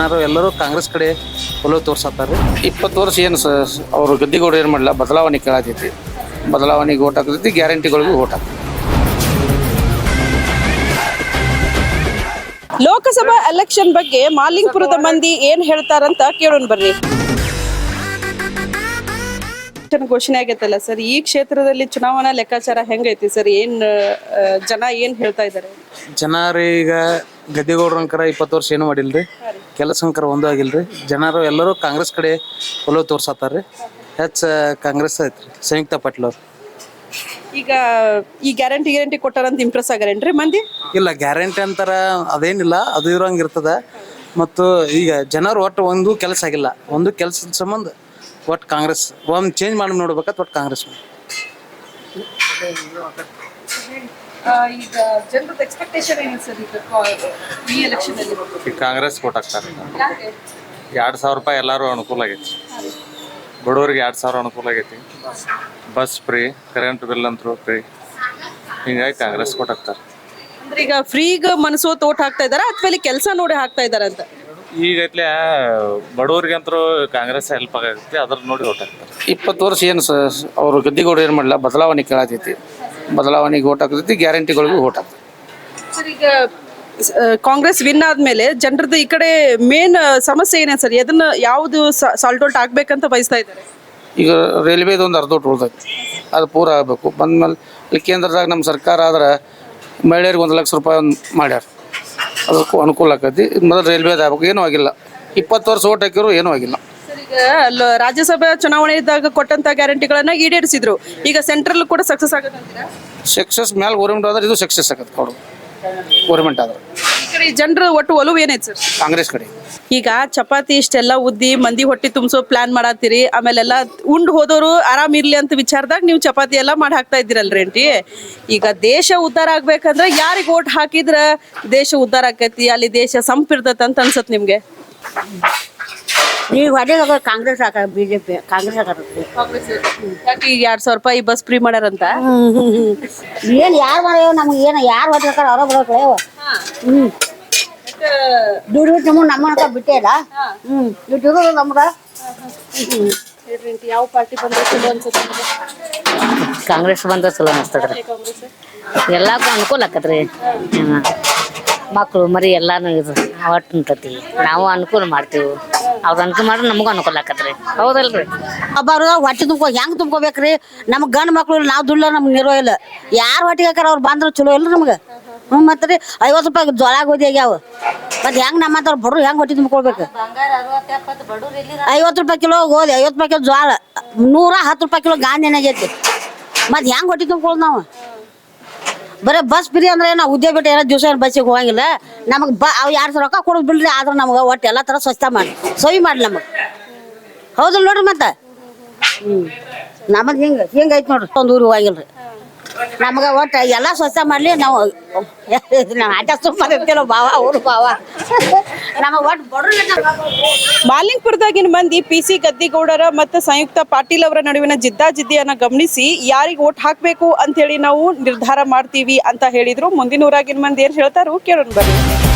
ಜನರು ಎಲ್ಲರೂ ಕಾಂಗ್ರೆಸ್ ಕಡೆ ಒಲವು ತೋರ್ಸತ್ತಾರ ಇಪ್ಪತ್ತು ವರ್ಷ ಏನು ಸರ್ ಅವರು ಗದ್ದಿಗೌಡರು ಏನು ಮಾಡಲ್ಲ ಬದಲಾವಣೆ ಕೇಳತೈತಿ. ಬದಲಾವಣೆಗೆ ಓಟ್ ಹಾಕತೈತಿ ಗ್ಯಾರಂಟಿಗಳಿಗೂ ಓಟ್ ಹಾಕ್ತೈತಿ ಲೋಕಸಭಾ ಎಲೆಕ್ಷನ್ ಬಗ್ಗೆ ಮಾಲಿಂಗ್ಪುರದ ಮಂದಿ ಏನ್ ಹೇಳ್ತಾರಂತ ಕೇಳೋಣ ಬರ್ರಿ. ಎಲೆಕ್ಷನ್ ಘೋಷಣೆ ಆಗೈತಲ್ಲ ಸರ್ ಈ ಕ್ಷೇತ್ರದಲ್ಲಿ ಚುನಾವಣಾ ಲೆಕ್ಕಾಚಾರ ಹೆಂಗೈತಿ ಸರ್? ಏನ್ ಆ, ಜನ ಏನ್ ಹೇಳ್ತಾ ಇದಾರೆ? ಜನರೀಗ ಈಗ ಇಪ್ಪತ್ತು ವರ್ಷ ಏನು ಮಾಡಿಲ್ರಿ? ಕೆಲಸಂಕರ ಒಂದೂ ಆಗಿಲ್ರಿ. ಜನರು ಎಲ್ಲರೂ ಕಾಂಗ್ರೆಸ್ ಕಡೆ ಒಲವು ತೋರ್ಸತ್ತಾರ್ರಿ ಹೆಚ್ಚು ಕಾಂಗ್ರೆಸ್ ಐತ್ರಿ. ಸಂಯುಕ್ತ ಪಾಟೀಲ್ ಅವ್ರು. ಈಗ ಈ ಗ್ಯಾರಂಟಿ ಗ್ಯಾರಂಟಿ ಕೊಟ್ಟಾರಂತ ಇಂಪ್ರೆಸ್ ಆಗ್ಯಾರೇನ್ರಿ ಮಂದಿ? ಇಲ್ಲ ಗ್ಯಾರಂಟಿ ಅಂತಾರ ಅದೇನಿಲ್ಲ ಅದು ಇರೋಂಗೆ ಇರ್ತದ. ಮತ್ತು ಈಗ ಜನರು ಒಟ್ಟು ಒಂದು ಕೆಲಸ ಆಗಿಲ್ಲ. ಒಂದು ಕೆಲಸದ ಸಂಬಂಧ ಒಟ್ಟು ಕಾಂಗ್ರೆಸ್. ಒಂದು ಚೇಂಜ್ ಮಾಡಿ ನೋಡ್ಬೇಕಂತ ಒಟ್ಟು ಕಾಂಗ್ರೆಸ್ ಮಾಡಿ. ಈಗ ಜನರದ ಎಕ್ಸ್ಪೆಕ್ಟೇಷನ್ ಏನು ಸರ್ ಈ ಎಲೆಕ್ಷನ್ ಅಲ್ಲಿ? ಕಾಂಗ್ರೆಸ್ ಕೊಟ್ಟು ಹಾಕ್ತಾರೆ. ಎರಡು ಸಾವಿರ ರೂಪಾಯಿ ಎಲ್ಲರೂ ಅನುಕೂಲ ಆಗೈತಿ. ಬಡವರಿಗೆ ಎರಡು ಸಾವಿರ ಅನುಕೂಲ ಆಗೈತಿ. ಬಸ್ ಫ್ರೀ ಕರೆಂಟ್ ಬಿಲ್ ಅಂತೂ ಫ್ರೀ ಹಿಂಗಾಗಿ ಕಾಂಗ್ರೆಸ್ ಕೊಟ್ಟು ಹಾಕ್ತಾರೆ. ಅಂದ್ರೆ ಈಗ ಫ್ರೀಗ ಮನಸ್ಸು ತೋಟ ಹಾಕ್ತಾ ಇದಾರ ಅಥವಾ ಇಲ್ಲಿ ಕೆಲಸ ನೋಡಿ ಹಾಕ್ತಾ ಇದಾರ ಅಂತ? ಈಗ ಐತ್ಲೆ ಬಡವರಿಗೆ ಅಂತೂ ಕಾಂಗ್ರೆಸ್ ಹೆಲ್ಪ್ ಆಗೈತಿ ಅದ್ರ ನೋಡಿ ಓಟ್ ಹಾಕ್ತಾರೆ. ಇಪ್ಪತ್ತು ವರ್ಷ ಏನು ಸರ್ ಅವರು ಗದ್ದಿಗೌಡರು ಏನು ಮಾಡಲ್ಲ ಬದಲಾವಣೆ ಕೇಳತೈತಿ. ಬದಲಾವಣೆಗೆ ಓಟ್ ಹಾಕ್ತೈತಿ ಗ್ಯಾರಂಟಿಗಳಿಗೂ ಓಟ್ ಹಾಕ್ತೈತಿ ಸರ್ ಈಗ ಕಾಂಗ್ರೆಸ್ ವಿನ್ ಆದ್ಮೇಲೆ ಜನರದ್ದು ಈ ಕಡೆ ಮೇನ್ ಸಮಸ್ಯೆ ಏನೇ ಸರ್? ಅದನ್ನ ಯಾವ್ದು ಸಾಲ್ಟ್ ಔಟ್ ಆಗ್ಬೇಕಂತ ಬಯಸ್ತಾ ಇದ್ದಾರೆ? ಈಗ ರೈಲ್ವೇದು ಒಂದು ಅರ್ಧ ಉಳ್ದೈತಿ. ಅದು ಪೂರ ಆಗಬೇಕು. ಬಂದ್ಮೇಲೆ ಕೇಂದ್ರದಾಗ ನಮ್ಮ ಸರ್ಕಾರ ಆದ್ರೆ ಮಹಿಳೆಯರಿಗೆ ಒಂದು ಲಕ್ಷ ರೂಪಾಯಿ ಒಂದು ಮಾಡ್ಯಾರ. ಅದಕ್ಕೂ ಅನುಕೂಲ ಆಕತಿ. ಮೊದಲು ರೈಲ್ವೇದು ಆಗ್ಬೇಕು. ಏನೂ ಆಗಿಲ್ಲ. ಇಪ್ಪತ್ತು ವರ್ಷ ಓಟ್ ಹಾಕಿದ್ರು ಏನೂ ಆಗಿಲ್ಲ. ಈಗ ರಾಜ್ಯಸಭಾ ಚುನಾವಣೆ ಇದ್ದಾಗ ಕೊಟ್ಟಂತ ಗ್ಯಾರಂಟಿಗಳನ್ನ ಈಡೇರಿಸಿದ್ರು. ಈಗ ಸೆಂಟ್ರಲ್ ಕೂಡ ಸಕ್ಸಸ್ ಆಗುತ್ತೆ ಸಕ್ಸಸ್ ಮೇಲೆ ಗೌರ್ಮೆಂಟ್ ಆದ್ರೆ ಇದು ಸಕ್ಸಸ್ ಆಗತ್ತೆ ಕೊಡು. ಗೌರ್ಮೆಂಟ್ ಆದ್ರೆ. ಈ ಕಡೆ ಜನರ ಒಟ್ಟು ಒಲವು ಏನೈತೆ ಸರ್? ಕಾಂಗ್ರೆಸ್ ಕಡೆ. ಈಗ ಚಪಾತಿ ಇಷ್ಟೆಲ್ಲ ಉದ್ದಿ ಮಂದಿ ಹೊಟ್ಟಿ ತುಂಬಿಸೋ ಪ್ಲಾನ್ ಮಾಡತ್ತೀರಿ. ಆಮೇಲೆಲ್ಲ ಉಂಡ್ ಹೋದವರು ಆರಾಮ್ ಇರ್ಲಿ ಅಂತ ವಿಚಾರದಾಗ ನೀವು ಚಪಾತಿ ಎಲ್ಲ ಮಾಡಿ ಹಾಕ್ತಾ ಇದ್ದೀರಲ್ರಿ ಆಂಟಿ. ಈಗ ದೇಶ ಉದ್ಧಾರ ಆಗ್ಬೇಕಂದ್ರೆ ಯಾರಿಗೆ ಓಟ್ ಹಾಕಿದ್ರ ದೇಶ ಉದ್ಧಾರ ಆಕೈತಿ ಅಲ್ಲಿ ದೇಶ ಸಂಪಿರ್ತೈತೆ ಅಂತ ಅನ್ಸತ್ ನಿಮ್ಗೆ? ನೀವು ಹೊಡೆದಾಗ ಕಾಂಗ್ರೆಸ್ ಹಾಕ ಬಿಜೆಪಿ ಕಾಂಗ್ರೆಸ್ ಹಾಕತ್ತೆ ಯಾಕೆ ಈಗ ಎರಡ್ ಸಾವಿರ ರೂಪಾಯಿ ಬಸ್ ಫ್ರೀ ಮಾಡ್ಯಾರಂತ? ಏನ್ ಯಾರು ಮಾಡ್ಯಾವ ನಮ್ಗೆ ಏನು ಯಾರು ಹೊಡ್ಬೇಕಾರ ಅವರ ಬರೋಕಳೆವ ಹ್ಮ್. ದುಡ್ಡು ಬಿಟ್ಟು ನಮಗೆ ನಮ್ಮ ಅನ್ಕ ಬಿಟ್ಟೇ ಇಲ್ಲ. ಹ್ಮ್ ದುಡ್ಡು ಇರೋದು ನಮ್ಗೆ. ಯಾವ ಪಾರ್ಟಿ ಬಂದ್ರೆ ಚಲೋ ಅನ್ಸುತ್ತೆ ಕಾಂಗ್ರೆಸ್ ಬಂದ್ರೆ ಚಲೋ ಅನಿಸ್ತದ್ರಿ. ಎಲ್ಲಕ್ಕೂ ಅನುಕೂಲ ಆಕತ್ರಿ. ಮಕ್ಕಳು ಮರಿ ಎಲ್ಲಾನು ಇದು ಒಟ್ಟು ನಿಂತತಿ ನಾವು ಅನುಕೂಲ ಮಾಡ್ತೀವಿ. ಅವ್ರ ಅನುಕೂಲ ಮಾಡ್ರೆ ನಮಗೂ ಅನುಕೂಲ ಆಕತ್ರಿ. ಹೌದಲ್ರಿ? ಒಬ್ಬರು ಹೊಟ್ಟೆ ತುಂಬ್ಕೊ, ಹೆಂಗ್ ತುಂಬ್ಕೋಬೇಕ್ರಿ? ನಮ್ ಗಂಡು ಮಕ್ಳು ನಾವ್ ದುಡ್ಲ ನಮ್ಗೆ ನಿರೋ ಇಲ್ಲ. ಯಾರು ಹೊಟ್ಟೆಗೆ ಹಾಕಾರ ಅವ್ರು ಬಂದ್ರೆ ಚಲೋ ಇಲ್ಲ ನಮ್ಗೆ. ಹ್ಞೂ ಮತ್ತೆ ರೀ ಐವತ್ತು ರೂಪಾಯಿ ಜೋಳ ಗೋಧಿ ಆಗ್ಯಾವ. ಮತ್ತೆ ಹೆಂಗ್ ನಮ್ಮಂತವ್ರು ಬಡ್ರು ಹೆಂಗ್ ಹೊಟ್ಟೆ ತುಂಬ್ಕೊಳ್ಬೇಕು? ಐವತ್ತು ರೂಪಾಯಿ ಕಿಲೋ ಗೋಧಿ, ಐವತ್ತು ರೂಪಾಯಿ ಕಿಲೋ ಜೋಳ ನೂರ ಹತ್ತು ರೂಪಾಯಿ ಕಿಲೋ ಗಾಂಧಿ ಏನಾಗೈತಿ ಮತ್ತೆ ಹೆಂಗ್ ಹೊಟ್ಟೆ ತುಂಬ್ಕೊಳ್ಳೋದು ನಾವು? ಬರೀ ಬಸ್ ಫ್ರೀ ಅಂದ್ರೆ ನಾವು ಉದ್ಯೋಗ ಬಿಟ್ಟು ಏನೋ ದಿವಸ ಬಸ್ಸಿಗೆ ಹೋಗಂಗಿಲ್ಲ. ನಮಗೆ ಬ ಅವು ಎರಡು ಸಾವಿರ ರೊಕ್ಕ ಕೊಡೋದು ಬಿಡ್ರಿ, ಆದ್ರೆ ನಮ್ಗೆ ಒಟ್ಟು ಎಲ್ಲ ಥರ ಸ್ವಚ್ಛ ಮಾಡಿ, ಸವಿ ಮಾಡಿ ನಮಗೆ. ಹೌದಲ್ಲ ನೋಡ್ರಿ ಮತ್ತೆ? ಹ್ಞೂ ನಮ್ಮದು ಹಿಂಗೆ ಹಿಂಗೆ ಐತೆ ನೋಡ್ರಿ. ಒಂದು ಊರಿಗೆ ಹೋಗಿಲ್ರಿ ನಮಗೆ ಒಟ್ಟ ಎಲ್ಲ ಸ್ವಚ್ಛ ಮಾಡ್ಲಿ, ನಾವು ನಾವು ಆಟ ಸುಮ್ಮನೆ ಬಾವ, ಅವ್ರು ಬಾವ. ನಮ್ಮ ಒಟ್ಟು ಬಡ್ರ ಮಾಲಿಂಗ್ಪುರದಾಗಿನ ಮಂದಿ ಪಿ ಸಿ ಗದ್ದಿಗೌಡರ ಮತ್ತು ಸಂಯುಕ್ತ ಪಾಟೀಲ್ ಅವರ ನಡುವಿನ ಜಿದ್ದಾಜಿದ್ದಿಯನ್ನ ಗಮನಿಸಿ, ಯಾರಿಗೆ ಓಟ್ ಹಾಕಬೇಕು ಅಂತ ಹೇಳಿ ನಾವು ನಿರ್ಧಾರ ಮಾಡ್ತೀವಿ ಅಂತ ಹೇಳಿದ್ರು. ಮುಂದಿನ ಊರಾಗಿನ ಮಂದಿ ಏನ್ ಹೇಳ್ತಾರೋ ಕೇಳೋಣ ಬರ್ರಿ